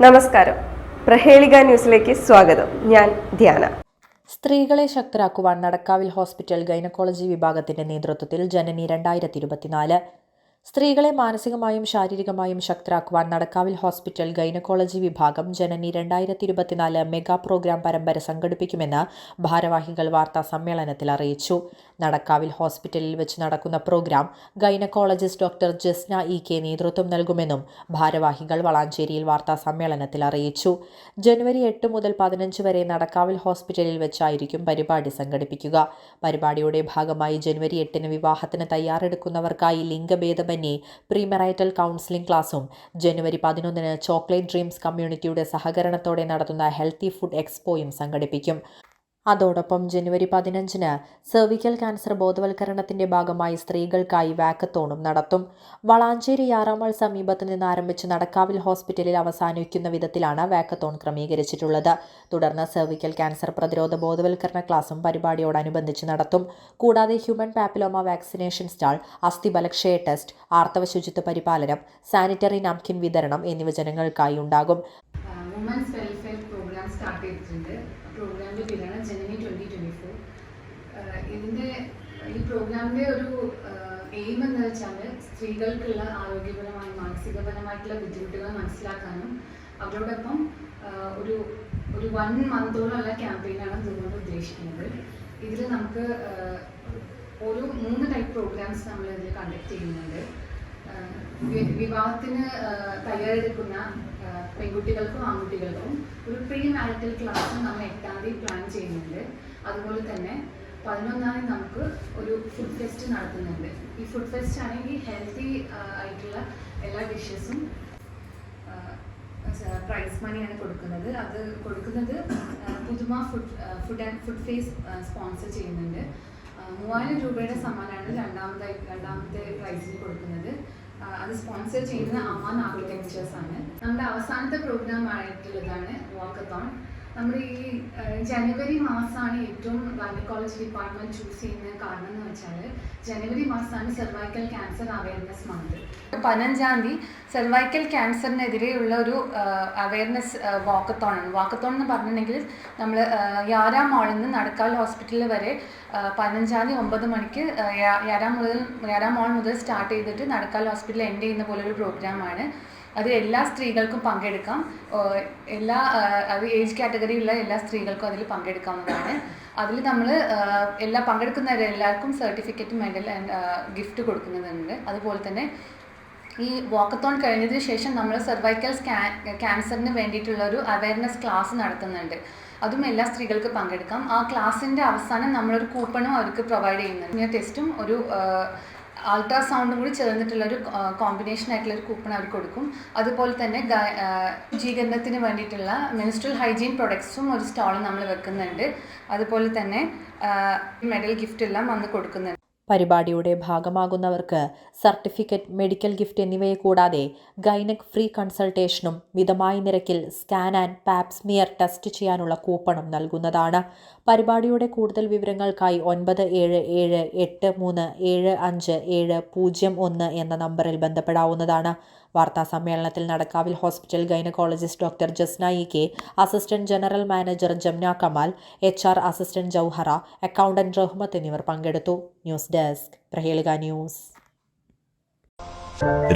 നമസ്കാരം. പ്രഹേളിക ന്യൂസിലേക്ക് സ്വാഗതം. ഞാൻ ധ്യാന. സ്ത്രീകളെ ശക്തരാക്കുവാൻ നടക്കാവിൽ ഹോസ്പിറ്റൽ ഗൈനക്കോളജി വിഭാഗത്തിന്റെ നേതൃത്വത്തിൽ ജനനി രണ്ടായിരത്തി ഇരുപത്തിനാല് സ്ത്രീകളെ മാനസികമായും ശാരീരികമായും ശക്തരാക്കുവാൻ നടക്കാവിൽ ഹോസ്പിറ്റൽ ഗൈനക്കോളജി വിഭാഗം ജനനി രണ്ടായിരത്തി ഇരുപത്തിനാല് മെഗാ പ്രോഗ്രാം പരമ്പര സംഘടിപ്പിക്കുമെന്ന് ഭാരവാഹികൾ വാർത്താ സമ്മേളനത്തിൽ അറിയിച്ചു. നടക്കാവിൽ ഹോസ്പിറ്റലിൽ വെച്ച് നടക്കുന്ന programme gynaecologist doctor Jasna E K നേതൃത്വം നൽകുമെന്നും ഭാരവാഹികൾ വളാഞ്ചേരിയിൽ വാർത്താ സമ്മേളനത്തിൽ അറിയിച്ചു. ജനുവരി എട്ട് മുതൽ പതിനഞ്ച് വരെ നടക്കാവിൽ ഹോസ്പിറ്റലിൽ വെച്ചായിരിക്കും പരിപാടി സംഘടിപ്പിക്കുക. പരിപാടിയുടെ ഭാഗമായി ജനുവരി എട്ടിന് വിവാഹത്തിന് തയ്യാറെടുക്കുന്നവർക്കായി ലിംഗഭേദമന്യേ പ്രീമെറൈറ്റൽ കൗൺസിലിംഗ് ക്ലാസും ജനുവരി പതിനൊന്നിന് ചോക്ലേറ്റ് ഡ്രീംസ് കമ്മ്യൂണിറ്റിയുടെ സഹകരണത്തോടെ നടത്തുന്ന ഹെൽത്തി ഫുഡ് എക്സ്പോയും സംഘടിപ്പിക്കും. അതോടൊപ്പം ജനുവരി പതിനഞ്ചിന് സെർവിക്കൽ ക്യാൻസർ ബോധവൽക്കരണത്തിന്റെ ഭാഗമായി സ്ത്രീകൾക്കായി വാക്കത്തോണും നടത്തും. വളാഞ്ചേരി യാറാമൾ സമീപത്ത് നിന്ന് ആരംഭിച്ച് നടക്കാവിൽ ഹോസ്പിറ്റലിൽ അവസാനിക്കുന്ന വിധത്തിലാണ് വാക്കത്തോൺ ക്രമീകരിച്ചിട്ടുള്ളത്. തുടർന്ന് സെർവിക്കൽ ക്യാൻസർ പ്രതിരോധ ബോധവൽക്കരണ ക്ലാസും പരിപാടിയോടനുബന്ധിച്ച് നടത്തും. കൂടാതെ ഹ്യൂമൻ പാപ്പിലോമ വാക്സിനേഷൻ സ്റ്റാൾ അസ്ഥിബലക്ഷയ ടെസ്റ്റ് ആർത്തവ ശുചിത്വ പരിപാലനം സാനിറ്ററി നാപ്കിൻ വിതരണം എന്നിവ ജനങ്ങൾക്കായി ഉണ്ടാകും. പ്രോഗ്രാം സ്റ്റാർട്ട് ചെയ്തിട്ടുണ്ട്. ഈ പ്രോഗ്രാമിന്റെ ഒരു എയിം എന്ന് വെച്ചാൽ സ്ത്രീകൾക്കുള്ള ആരോഗ്യപരമായ മാനസികപരമായിട്ടുള്ള ബുദ്ധിമുട്ടുകൾ മനസ്സിലാക്കാനും അവരോടൊപ്പം ഒരു ഒരു വൺ മന്തോളമുള്ള ക്യാമ്പയിനാണ് ഇതുകൊണ്ട് ഉദ്ദേശിക്കുന്നത്. ഇതിൽ നമുക്ക് ഓരോ മൂന്ന് ടൈപ്പ് പ്രോഗ്രാംസ് നമ്മൾ ഇതിൽ കണ്ടക്ട് ചെയ്യുന്നുണ്ട്. വിവാഹത്തിന് തയ്യാറെടുക്കുന്ന പെൺകുട്ടികൾക്കും ആൺകുട്ടികൾക്കും ഒരു പ്രീ മാരിറ്റൽ ക്ലാസ് നമ്മൾ എട്ടാം തീയതി പ്ലാൻ ചെയ്യുന്നുണ്ട്. അതുപോലെ തന്നെ പതിനൊന്നാം തീയതി നമുക്ക് ഒരു ഫുഡ് ഫെസ്റ്റ് നടത്തുന്നുണ്ട് ഈ ഫുഡ് ഫെസ്റ്റ് ആണെങ്കിൽ ഹെൽത്തി ആയിട്ടുള്ള എല്ലാ ഡിഷസും പ്രൈസ് മണിയാണ് കൊടുക്കുന്നത്. അത് കൊടുക്കുന്നത് Puthuma food food and food face sponsor ചെയ്യുന്നുണ്ട്. മൂവായിരം രൂപയുടെ സമ്മാനമാണ് രണ്ടാമതായി രണ്ടാമത്തെ പ്രൈസിൽ കൊടുക്കുന്നത്. അത് സ്പോൺസർ ചെയ്യുന്നത് അമ്മാൻ ആർക്കിടെക്ചേഴ്സ് ആണ്. നമ്മുടെ അവസാനത്തെ പ്രോഗ്രാം ആയിട്ടുള്ളതാണ് വാക്കത്തോൺ നമ്മുടെ ഈ ജനുവരി മാസമാണ് ഏറ്റവും ഗൈനക്കോളജി ഡിപ്പാർട്ട്മെന്റ് ചൂസ് ചെയ്യുന്ന കാരണം എന്ന് വെച്ചാൽ ജനുവരി മാസമാണ് സെർവൈക്കൽ ക്യാൻസർ അവയർനെസ് മന്ത്. പതിനഞ്ചാം തീയതി സെർവൈക്കൽ ക്യാൻസറിനെതിരെയുള്ള ഒരു അവയർനെസ് വാക്കത്തോൺ ആണ് വാക്കത്തോൺ എന്ന് പറഞ്ഞിട്ടുണ്ടെങ്കിൽ നമ്മൾ യാരാം മാളിൽ നിന്ന് നടക്കാൽ ഹോസ്പിറ്റലിൽ വരെ പതിനഞ്ചാം തീയതി ഒമ്പത് മണിക്ക് യാരാ മുതൽ യാരാം മാൾ മുതൽ സ്റ്റാർട്ട് ചെയ്തിട്ട് നടക്കാൽ ഹോസ്പിറ്റലിൽ എൻഡ് ചെയ്യുന്ന പോലെ ഒരു പ്രോഗ്രാമാണ്. അത് എല്ലാ സ്ത്രീകൾക്കും പങ്കെടുക്കാം. എല്ലാ അത് ഏജ് കാറ്റഗറിയിലുള്ള എല്ലാ സ്ത്രീകൾക്കും അതിൽ പങ്കെടുക്കാവുന്നതാണ്. അതിൽ നമ്മൾ എല്ലാ പങ്കെടുക്കുന്നവരെല്ലാവർക്കും സർട്ടിഫിക്കറ്റും മെഡൽ ആൻഡ് ഗിഫ്റ്റ് കൊടുക്കുന്നതുണ്ട്. അതുപോലെ തന്നെ ഈ വോക്കത്തോൺ കഴിഞ്ഞതിന് ശേഷം നമ്മൾ സെർവൈക്കൽ സ്കാൻ ക്യാൻസറിന് വേണ്ടിയിട്ടുള്ള ഒരു അവയർനെസ് ക്ലാസ് നടത്തുന്നുണ്ട്. അതും എല്ലാ സ്ത്രീകൾക്ക് പങ്കെടുക്കാം. ആ ക്ലാസ്സിന്റെ അവസാനം നമ്മളൊരു കൂപ്പണും അവർക്ക് പ്രൊവൈഡ് ചെയ്യുന്നുണ്ട്. ടെസ്റ്റും ഒരു അൾട്രാസൗണ്ടും കൂടി ചേർന്നിട്ടുള്ള ഒരു കോമ്പിനേഷൻ ആയിട്ടുള്ള ഒരു കൂപ്പൺ അവർ കൊടുക്കും. അതുപോലെ തന്നെ ശുചീകരണത്തിന് വേണ്ടിയിട്ടുള്ള മിനിസ്ട്രൽ ഹൈജീൻ പ്രൊഡക്ട്സും ഒരു സ്റ്റാൾ നമ്മൾ വെക്കുന്നുണ്ട്. അതുപോലെ തന്നെ മെഡൽ ഗിഫ്റ്റ് എല്ലാം വന്ന് കൊടുക്കുന്നുണ്ട്. പരിപാടിയുടെ ഭാഗമാകുന്നവർക്ക് സർട്ടിഫിക്കറ്റ് മെഡിക്കൽ ഗിഫ്റ്റ് എന്നിവയെ കൂടാതെ ഗൈനക് ഫ്രീ കൺസൾട്ടേഷനും മിതമായ നിരക്കിൽ സ്കാൻ ആൻഡ് പാപ്സ്മിയർ ടെസ്റ്റ് ചെയ്യാനുള്ള കൂപ്പണും നൽകുന്നതാണ്. പരിപാടിയുടെ കൂടുതൽ വിവരങ്ങൾക്കായി ഒൻപത് ഏഴ് ഏഴ് എട്ട് മൂന്ന് ഏഴ് അഞ്ച് ഏഴ് പൂജ്യം ഒന്ന് എന്ന നമ്പറിൽ ബന്ധപ്പെടാവുന്നതാണ്. വാർത്താ സമ്മേളനത്തിൽ നടക്കാവിൽ hospital gynaecologist doctor Jasna E K assistant general manager Jamna Kamal H R assistant Jouhara accountant Rahmath എന്നിവർ പങ്കെടുത്തു. News desk Prahelika news.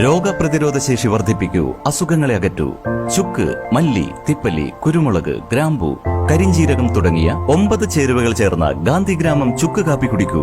രോഗപ്രതിരോധ ശേഷി വർദ്ധിപ്പിക്കൂ അസുഖങ്ങളെ അകറ്റൂ. ചുക്ക് മല്ലി തിപ്പല്ലി കുരുമുളക് ഗ്രാമ്പു കരിഞ്ചീരകം തുടങ്ങിയ ഒമ്പത് ചേരുവകൾ ചേർന്ന ഗാന്ധിഗ്രാമം ചുക്ക് കാപ്പി കുടിക്കൂ.